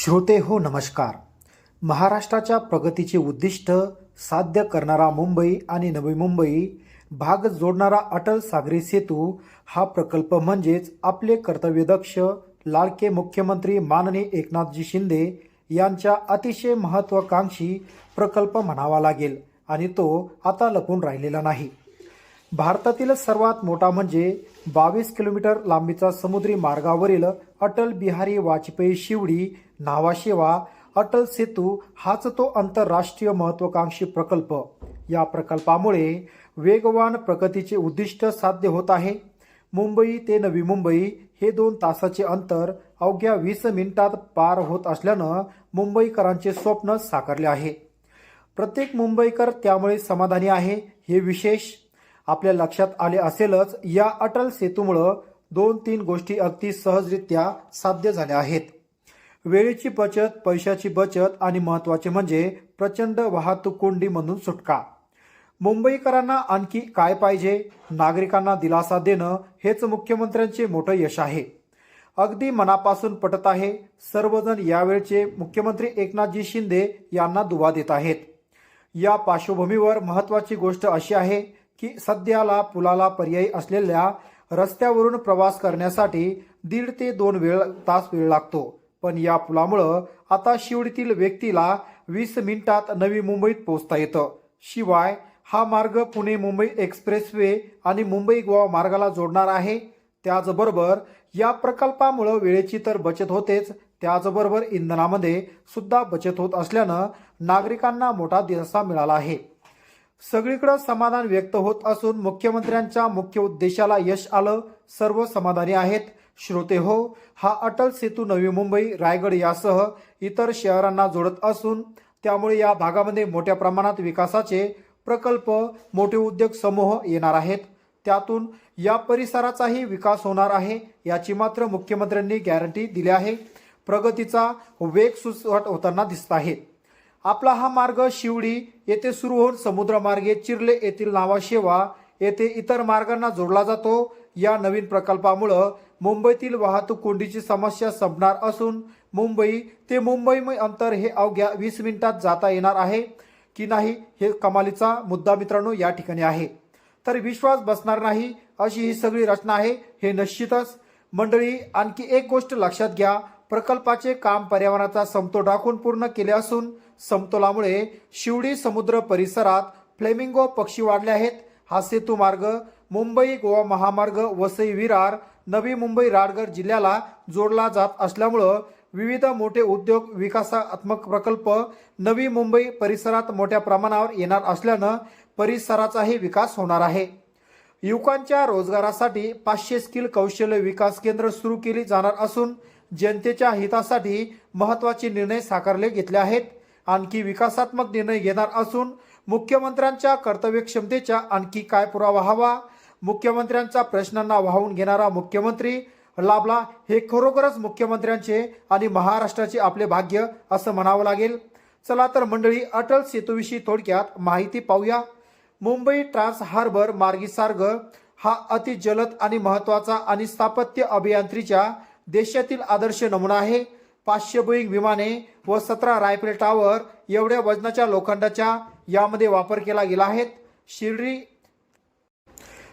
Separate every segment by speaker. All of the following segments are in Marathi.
Speaker 1: श्रोते हो नमस्कार. महाराष्ट्राच्या प्रगतीचे उद्दिष्ट साध्य करणारा मुंबई आणि नवी मुंबई भाग जोडणारा अटल सागरी सेतू हा प्रकल्प म्हणजेच आपले कर्तव्यदक्ष लाडके मुख्यमंत्री माननीय एकनाथजी शिंदे यांच्या अतिशय महत्त्वाकांक्षी प्रकल्प म्हणावा लागेल आणि तो आता लपून राहिलेला नाही. भारतातील सर्वात मोठा म्हणजे बावीस किलोमीटर लांबीचा समुद्री मार्गावरील अटल बिहारी वाजपेयी शिवडी नावाशेवा अटल सेतू हाच तो आंतरराष्ट्रीय महत्वाकांक्षी प्रकल्प. या प्रकल्पामुळे वेगवान प्रगतीचे उद्दिष्ट साध्य होत आहे. मुंबई ते नवी मुंबई हे दोन तासाचे अंतर अवघ्या वीस मिनिटात पार होत असल्यानं मुंबईकरांचे स्वप्न साकारले आहे. प्रत्येक मुंबईकर त्यामुळे समाधानी आहे हे विशेष आपल्या लक्षात आले असेलच या अटल सेतूमुळं दोन तीन गोष्टी अगदी सहजरित्या साध्य झाल्या आहेत. वेळेची बचत पैशाची बचत आणि महत्त्वाचे म्हणजे प्रचंड वाहतूक कोंडीमधून सुटका. मुंबईकरांना आणखी काय पाहिजे? नागरिकांना दिलासा देणं हेच मुख्यमंत्र्यांचे मोठं यश आहे. अगदी मनापासून पटत आहे सर्वजण यावेळचे मुख्यमंत्री एकनाथजी शिंदे यांना दुवा देत आहेत. या पार्श्वभूमीवर महत्त्वाची गोष्ट अशी आहे की सध्याला पुलाला पर्यायी असलेल्या रस्त्यावरून प्रवास करण्यासाठी दीड ते दोन वेळ तास वेळ लागतो. पण या पुलामुळं आता शिवडीतील व्यक्तीला वीस मिनिटात नवी मुंबईत पोहोचता येतं. शिवाय हा मार्ग पुणे मुंबई एक्सप्रेसवे आणि मुंबई गोवा मार्गाला जोडणार आहे. त्याचबरोबर या प्रकल्पामुळं वेळेची तर बचत होतेच. त्याचबरोबर इंधनामध्ये सुद्धा बचत होत असल्यानं नागरिकांना मोठा दिलासा मिळाला आहे. सगळीकडे समाधान व्यक्त होत असून मुख्यमंत्र्यांच्या मुख्य उद्देशाला यश आलं सर्व समाधानी आहेत. श्रोते हो हा अटल सेतू नवी मुंबई रायगड यासह इतर शहरांना जोडत असून त्यामुळे या भागामध्ये मोठ्या प्रमाणात विकासाचे प्रकल्प मोठे उद्योग समूह येणार आहेत. त्यातून या परिसराचाही विकास होणार आहे याची मात्र मुख्यमंत्र्यांनी गॅरंटी दिली आहे. प्रगतीचा वेग सुसवट होताना दिसत आहे. आपला हा मार्ग शिवडी येथे सुरू होऊन समुद्रमार्गे चिर्ले येथील नावाशेवा येथे इतर मार्गांना जोडला जातो. या नवीन प्रकल्पामुळं मुंबईतील वाहतूक कोंडीची समस्या संपणार असून मुंबई ते मुंबई अंतर हे अवघ्या वीस मिनिटात जाता येणार आहे की नाही हे कमालीचा मुद्दा मित्रांनो या ठिकाणी आहे. तर विश्वास बसणार नाही अशी ही सगळी रचना आहे हे निश्चितच. मंडळी आणखी एक गोष्ट लक्षात घ्या. प्रकल्पाचे काम पर्यावरणाचा समतोल राखून पूर्ण केले असून समतोलामुळे शिवडी समुद्र परिसरात फ्लेमिंगो पक्षी वाढले आहेत. हा सेतू मार्ग मुंबई गोवा महामार्ग वसई विरार नवी मुंबई राडगड जिल्ह्याला जोडला जात असल्यामुळं विविध मोठे उद्योग विकासात्मक प्रकल्प नवी मुंबई परिसरात मोठ्या प्रमाणावर येणार असल्यानं परिसराचाही विकास होणार आहे. युवकांच्या रोजगारासाठी पाचशे स्किल कौशल्य विकास केंद्र सुरू केली जाणार असून जनतेच्या हितासाठी महत्त्वाचे निर्णय साकारले घेतले आहेत. आणखी विकासात्मक निर्णय घेणार असून मुख्यमंत्र्यांच्या कर्तव्यक्षमतेचा आणखी काय पुरावा हवा? मुख्यमंत्र्यांच्या प्रश्नांना वाहून घेणारा मुख्यमंत्री लाभला? हे खरोखरच मुख्यमंत्र्यांचे आणि महाराष्ट्राचे आपले भाग्य असं म्हणावं लागेल. चला तर मंडळी अटल सेतूविषयी थोडक्यात माहिती पाहूया. मुंबई ट्रान्स हार्बर मार्गीसार्ग हा अति जलद आणि महत्त्वाचा आणि स्थापत्य अभियांत्रीच्या देशातील आदर्श नमुना आहे. पाचशे बोईंग विमाने व सतरा रायफल टावर एवढ्या वजनाच्या लोखंडाच्या यामध्ये वापर केला गेला आहे. शिर्डी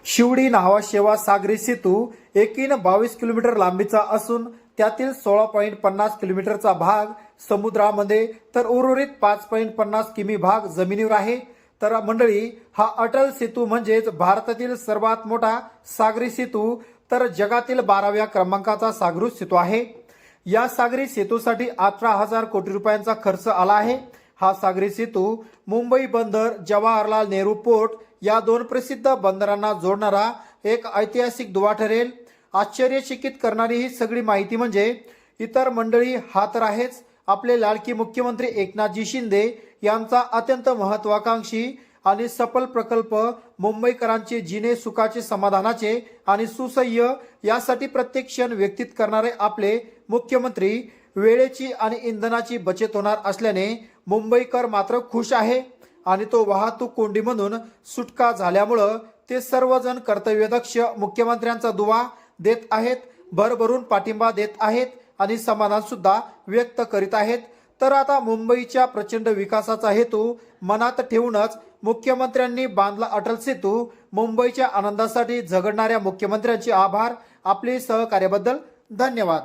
Speaker 1: शिवडी नावा शेवा सागरी सेतू एकीन बावीस किलोमीटर लांबीचा असून त्यातील सोळा पॉईंट पन्नास किलोमीटरचा भाग समुद्रामध्ये तर उर्वरित पाच पॉईंट पन्नास किमी भाग जमिनीवर आहे. तर मंडळी हा अटल सेतू म्हणजेच भारतातील सर्वात मोठा सागरी सेतू तर जगातील बाराव्या क्रमांकाचा सागरी सेतू आहे. या सागरी सेतूसाठी अठरा हजार कोटी रुपयांचा खर्च आला आहे. हा सागरी सेतू मुंबई बंदर जवाहरलाल नेहरू पोर्ट या दोन प्रसिद्ध बंदरांना जोडणारा एक ऐतिहासिक दुवा ठरेल. आश्चर्यचकित करणारी ही सगळी माहिती म्हणजे इतर मंडळी हा तर आहेच. आपले लाडकी मुख्यमंत्री एकनाथजी शिंदे यांचा अत्यंत महत्वाकांक्षी आणि सफल प्रकल्प मुंबईकरांचे जिने सुखाचे समाधानाचे आणि सुसह्य यासाठी प्रत्येक क्षण व्यक्तित करणारे आपले मुख्यमंत्री वेळेची आणि इंधनाची बचत होणार असल्याने मुंबईकर मात्र खुश आहे आणि तो वाहतूक कोंडी म्हणून सुटका झाल्यामुळं ते सर्वजण कर्तव्यदक्ष मुख्यमंत्र्यांचा दुवा देत आहेत भरभरून पाठिंबा देत आहेत आणि समाधान सुद्धा व्यक्त करीत आहेत. तर आता मुंबईच्या प्रचंड विकासाचा हेतू मनात ठेवूनच मुख्यमंत्र्यांनी बांधला अटल सेतू. मुंबईच्या आनंदासाठी झगडणाऱ्या मुख्यमंत्र्यांचे आभार. आपले सहकार्याबद्दल धन्यवाद.